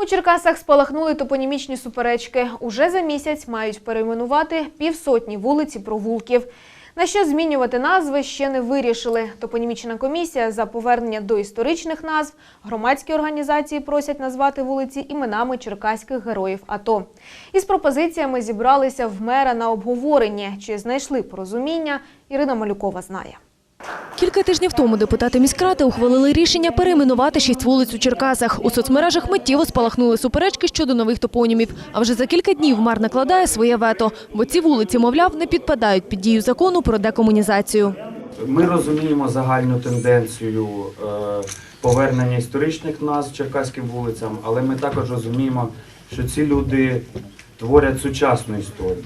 У Черкасах спалахнули топонімічні суперечки. Уже за місяць мають перейменувати півсотні вулиць і провулків. На що змінювати назви ще не вирішили. Топонімічна комісія за повернення до історичних назв. Громадські організації просять назвати вулиці іменами черкаських героїв АТО. Із пропозиціями зібралися в мера на обговоренні. Чи знайшли порозуміння, Ірина Малюкова знає. Кілька тижнів тому депутати міськради ухвалили рішення перейменувати шість вулиць у Черкасах. У соцмережах миттєво спалахнули суперечки щодо нових топонімів. А вже за кілька днів мер накладає своє вето, бо ці вулиці, мовляв, не підпадають під дію закону про декомунізацію. Ми розуміємо загальну тенденцію е, повернення історичних назв черкаським вулицям, але ми також розуміємо, що ці люди творять сучасну історію.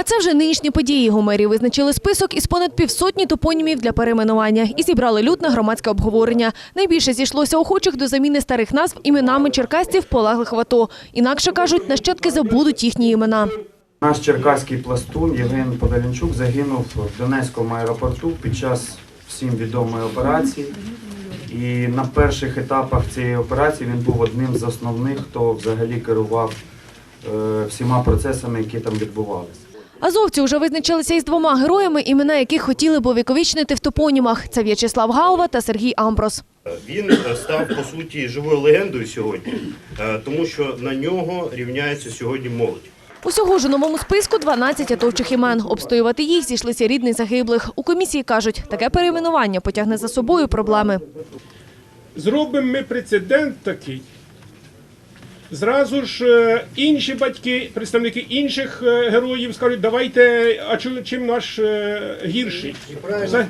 А це вже нинішні події. У мерії визначили список із понад півсотні топонімів для перейменування і зібрали люд на громадське обговорення. Найбільше зійшлося охочих до заміни старих назв іменами черкасців полеглих в АТО. Інакше кажуть, нащадки забудуть їхні імена. Наш черкаський пластун Євген Подолянчук загинув в Донецькому аеропорту під час всім відомої операції. І на перших етапах цієї операції він був одним з основних, хто взагалі керував е, всіма процесами, які там відбувалися. Азовці вже визначилися із двома героями, імена яких хотіли б увіковічнити в топонімах. Це В'ячеслав Галва та Сергій Амброс. Він е, став по суті живою легендою сьогодні, е, тому що на нього рівняється сьогодні молодь. Усього ж у новому списку 12 атовчих імен. Обстоювати їх зійшлися рідні загиблих. У комісії кажуть, таке перейменування потягне за собою проблеми. зробимо ми прецедент такий. Зразу ж е, інші батьки, представники інших е, героїв скажуть, давайте, а чим наш е, гірший? Це-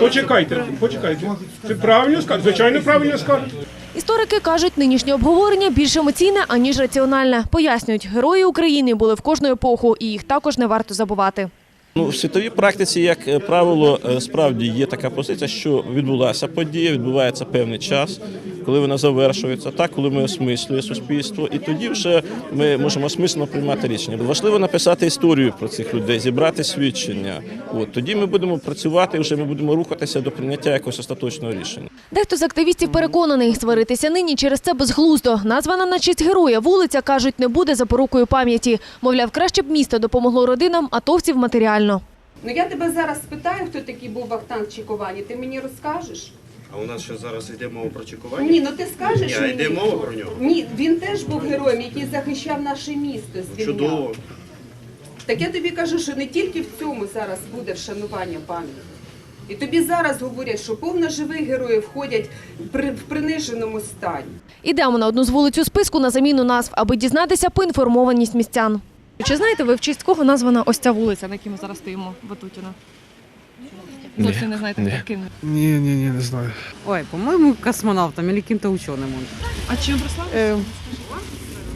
Почекайте, почекайте. Це правильно скажуть? Звичайно, правильно скажуть. Історики кажуть, нинішнє обговорення більш емоційне, аніж раціональне. Пояснюють, герої України були в кожну епоху, і їх також не варто забувати. Ну, в світовій практиці, як правило, справді є така позиція, що відбулася подія, відбувається певний час, коли вона завершується, так коли ми осмислює суспільство, і тоді вже ми можемо осмислено приймати рішення. Важливо написати історію про цих людей, зібрати свідчення. От тоді ми будемо працювати, вже ми будемо рухатися до прийняття якогось остаточного рішення. Дехто з активістів переконаний, сваритися нині через це безглуздо. Названа на честь героя вулиця, кажуть, не буде запорукою пам'яті. Мовляв, краще б місто допомогло родинам атовців матеріально. Ну я тебе зараз спитаю, хто такий був Вахтанг Чіковані, ти мені розкажеш? А у нас ще зараз йде мова про чекування? Ні, ну ти скажеш Ні, а мені. йде мова про нього. Ні, він теж був героєм, який захищав наше місто. звільняв. Чудово. Так я тобі кажу, що не тільки в цьому зараз буде вшанування пам'яті. І тобі зараз говорять, що повно живих героїв ходять при, в приниженому стані. Ідемо на одну з вулиць у списку на заміну назв, аби дізнатися поінформованість містян. Чи знаєте ви, в честь кого названа ось ця вулиця, на якій ми зараз стоїмо, Ватутіна? Зовсім не знаєте, яким. Ні, ні, ні, не знаю. Ой, по-моему, космонавтом или каким-то ученым он. А чим прислав? Э,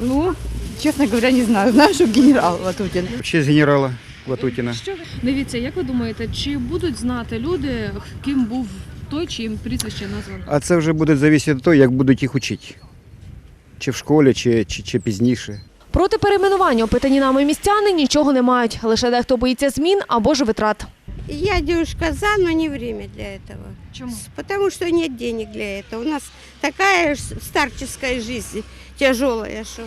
ну, честно говоря, не знаю. Знаю, что генерал Ватутин. В честь генерала Ватутіна. Дивіться, як ви думаєте, чи будуть знати люди, ким був той, чиїм прізвище названо? А це вже буде залежати від того, як будуть їх учити. Чи в школі, чи, чи, чи пізніше. Проти перейменування опитані нами містяни нічого не мають. Лише дехто боїться змін або ж витрат. Я девушка за, но не время для этого. Чому? Потому что нет денег для этого. У нас такая ж старческая жизнь тяжелая, что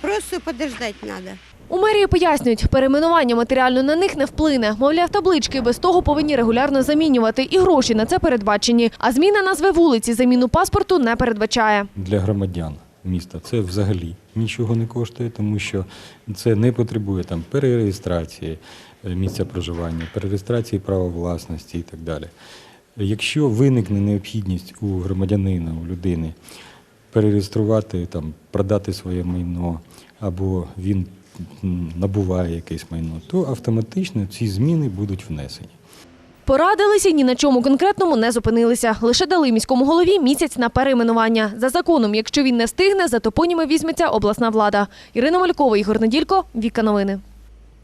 просто подождать надо. У мерії пояснюють, перейменування матеріально на них не вплине. Мовляв, таблички без того повинні регулярно замінювати, і гроші на це передбачені. А зміна назви вулиці заміну паспорту не передбачає. для громадян міста це взагалі нічого не коштує, тому що це не потребує там перереєстрації е, місця проживання, перереєстрації права власності і так далі. Якщо виникне необхідність у громадянина, у людини перереєструвати, там, продати своє майно, або він набуває якесь майно, то автоматично ці зміни будуть внесені. Порадилися ні на чому конкретному не зупинилися. Лише дали міському голові місяць на перейменування. За законом, якщо він не встигне, за топоніми візьметься обласна влада. Ірина Малькова, Ігор Неділько, Віка Новини.